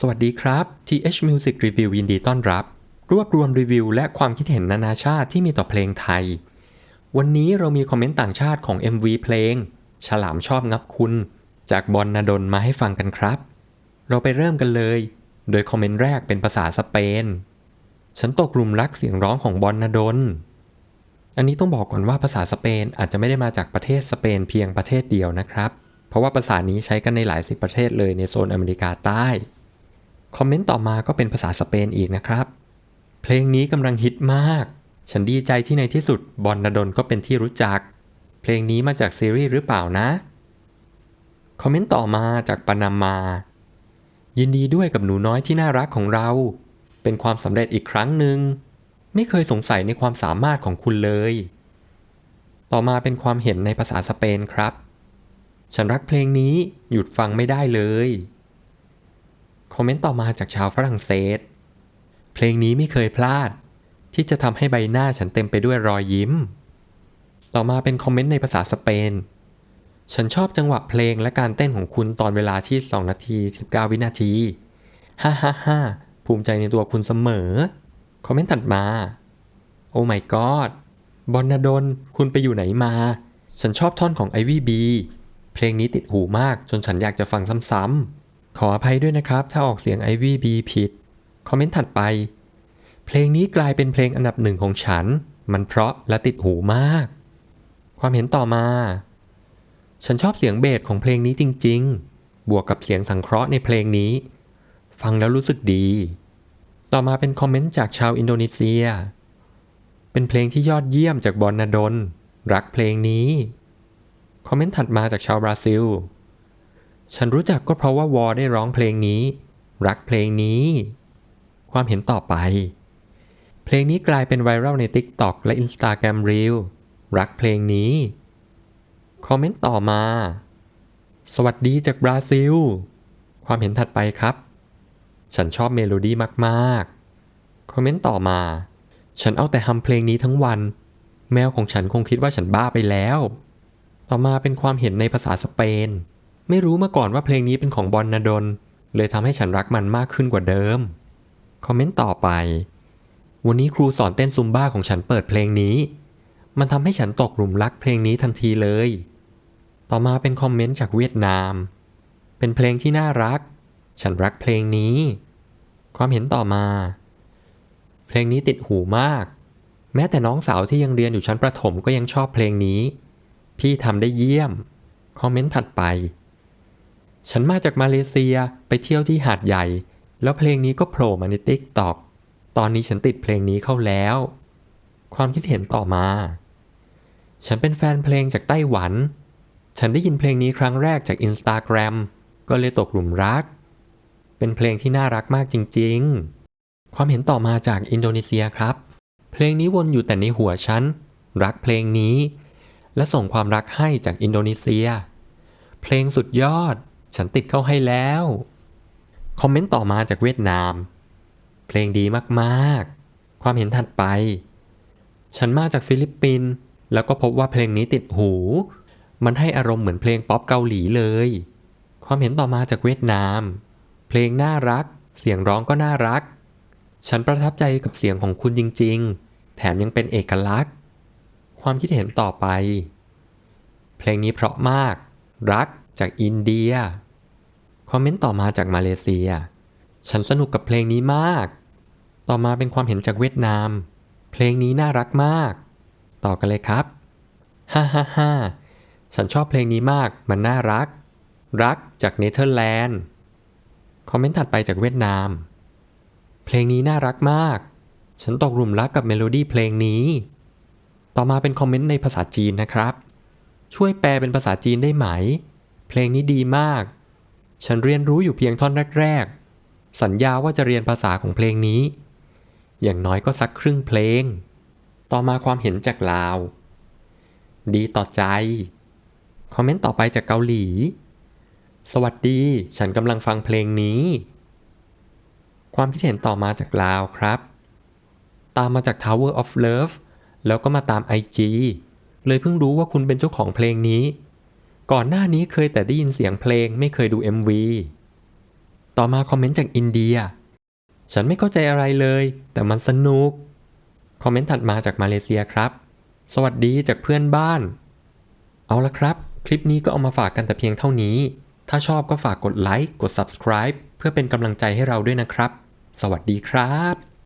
สวัสดีครับ TH Music Review ยินดีต้อนรับ รวบรวมรีวิวและความคิดเห็นนานาชาติที่มีต่อเพลงไทย วันนี้เรามีคอมเมนต์ต่างชาติของ MV เพลง ฉลามชอบงับคุณ จากบอลนาดนมาให้ฟังกันครับ เราไปเริ่มกันเลย โดยคอมเมนต์แรกเป็นภาษาสเปน ฉันตกหลุมรักเสียงร้องของบอลนาดนอันนี้ต้องบอกก่อนว่าภาษาสเปนอาจจะไม่ได้มาจากประเทศสเปนเพียงประเทศเดียวนะครับ เพราะว่าภาษานี้ใช้กันในหลายสิบประเทศเลยในโซนอเมริกาใต้ คอมเมนต์ต่อมาก็เป็นภาษาสเปนอีกนะครับ เพลงนี้กำลังฮิตมาก ฉันดีใจที่ในที่สุดบอลนดนก็เป็นที่รู้จัก เพลงนี้มาจากซีรีส์หรือเปล่านะ คอมเมนต์ต่อมาจากปานามา ยินดีด้วยกับหนูน้อยที่น่ารักของเรา เป็นความสำเร็จอีกครั้งหนึ่ง ไม่เคยสงสัยในความสามารถของคุณเลย ต่อมาเป็นความเห็นในภาษาสเปนครับ ฉันรักเพลงนี้หยุดฟังไม่ได้เลย คอมเมนต์ต่อมาจากชาวฝรั่งเศส เพลงนี้ไม่เคยพลาด ที่จะทำให้ใบหน้าฉันเต็มไปด้วยรอยยิ้ม ต่อมาเป็นคอมเมนต์ในภาษาสเปน ฉันชอบจังหวะเพลงและการเต้นของคุณตอนเวลาที่ 2 นาที 19 วินาที ฮ่าฮ่าฮ่าภูมิใจในตัวคุณเสมอ คอมเมนต์ถัดมา โอ้ my god บอลนาดน คุณไปอยู่ไหนมา ฉันชอบท่อนของ Ivy B เพลงนี้ติดหูมากจนฉันอยากจะฟังซ้ำๆ ขออภัยด้วยนะครับ ถ้าออกเสียง Ivy B ผิด คอมเมนต์ถัดไป เพลงนี้กลายเป็นเพลงอันดับหนึ่งของฉัน มันเพราะและติดหูมาก ความเห็นต่อมา ฉันชอบเสียงเบสของเพลงนี้จริง ๆ บวกกับเสียงสังเคราะห์ในเพลงนี้ ฟังแล้วรู้สึกดี ต่อมาเป็นคอมเมนต์จากชาวอินโดนีเซีย เป็นเพลงที่ยอดเยี่ยมจากบอลนาดน รักเพลงนี้ คอมเมนต์ถัดมาจากชาวบราซิล ฉันรู้จักก็เพราะว่าวอได้ร้องเพลงนี้ รักเพลงนี้ ความเห็นต่อไป เพลงนี้กลายเป็นไวรัลใน TikTok และ Instagram Reel รักเพลงนี้ คอมเมนต์ต่อมา สวัสดีจากบราซิล ความเห็นถัดไปครับ ฉันชอบเมโลดี้มากๆ คอมเมนต์ต่อมา ฉันเอาแต่ทำเพลงนี้ทั้งวัน แมวของฉันคงคิดว่าฉันบ้าไปแล้ว ต่อมาเป็นความเห็นในภาษาสเปน ไม่รู้มาก่อนว่าเพลงนี้เป็นของบอลนาดนเลยทำให้ฉันรักมันมากขึ้นกว่าเดิม คอมเมนต์ต่อไป วันนี้ครูสอนเต้นซุมบ้าของฉันเปิดเพลงนี้ มันทำให้ฉันตกหลุมรักเพลงนี้ทันทีเลย ต่อมาเป็นคอมเมนต์จากเวียดนาม เป็นเพลงที่น่ารัก ฉันรักเพลงนี้ ความเห็นต่อมา เพลงนี้ติดหูมาก แม้แต่น้องสาวที่ยังเรียนอยู่ชั้นประถมก็ยังชอบเพลงนี้ พี่ทำได้เยี่ยม คอมเมนต์ถัดไป ฉันมาจากมาเลเซียไปเที่ยวที่หาดใหญ่ แล้วเพลงนี้ก็โผล่มาในติ๊กตอกตอนนี้ฉันติดเพลงนี้เข้าแล้ว ความคิดเห็นต่อมา ฉันเป็นแฟนเพลงจากไต้หวัน ฉันได้ยินเพลงนี้ครั้งแรกจาก Instagram ก็เลยตกหลุมรัก เป็นเพลงที่น่ารักมากจริง ๆ ความเห็นต่อมาจากอินโดนีเซียครับ เพลงนี้วนอยู่แต่ในหัวฉัน รักเพลงนี้ และส่งความรักให้จากอินโดนีเซีย เพลงสุดยอด ฉันติดเข้าให้แล้ว คอมเมนต์ต่อมาจากเวียดนาม เพลงดีมากๆ ความเห็นถัดไป ฉันมาจากฟิลิปปินส์แล้วก็พบว่าเพลงนี้ติดหู มันให้อารมณ์เหมือนเพลงป๊อปเกาหลีเลย ความเห็นต่อมาจากเวียดนาม เพลงน่ารัก เสียงร้องก็น่ารัก ฉันประทับใจกับเสียงของคุณจริง ๆ แถมยังเป็นเอกลักษณ์ ความคิดเห็นต่อไป เพลงนี้เพราะมาก รักจากอินเดีย คอมเมนต์ต่อมาจากมาเลเซีย ฉันสนุกกับเพลงนี้มาก ต่อมาเป็นความเห็นจากเวียดนาม เพลงนี้น่ารักมาก ต่อกันเลยครับ ฮ่าฮ่าฮ่าฉันชอบเพลงนี้มาก มันน่ารัก รักจากเนเธอร์แลนด์ คอมเมนต์ถัดไปจากเวียดนาม เพลงนี้น่ารักมาก ฉันตกหลุมรักกับเมโลดี้เพลงนี้ ต่อมาเป็นคอมเมนต์ในภาษาจีนนะครับ ช่วยแปลเป็นภาษาจีนได้ไหม เพลงนี้ดีมาก ฉันเรียนรู้อยู่เพียงท่อนแรกๆ สัญญาว่าจะเรียนภาษาของเพลงนี้ อย่างน้อยก็สักครึ่งเพลง ต่อมาความเห็นจากลาว ดีต่อใจ คอมเมนต์ต่อไปจากเกาหลี สวัสดี ฉันกำลังฟังเพลงนี้ ความคิดเห็นต่อมาจากลาวครับ ตามมาจาก Tower of Love แล้วก็มาตาม IG เลยเพิ่งรู้ว่าคุณเป็นเจ้าของเพลงนี้ ก่อนหน้านี้เคยแต่ได้ยินเสียงเพลงไม่เคยดู MV ต่อมาคอมเมนต์จากอินเดีย ฉันไม่เข้าใจอะไรเลย แต่มันสนุก คอมเมนต์ถัดมาจากมาเลเซียครับ สวัสดีจากเพื่อนบ้าน เอาละครับ คลิปนี้ก็เอามาฝากกันแต่เพียงเท่านี้ ถ้าชอบก็ฝากกดไลค์ กด subscribe เพื่อเป็นกำลังใจให้เราด้วยนะครับ สวัสดีครับ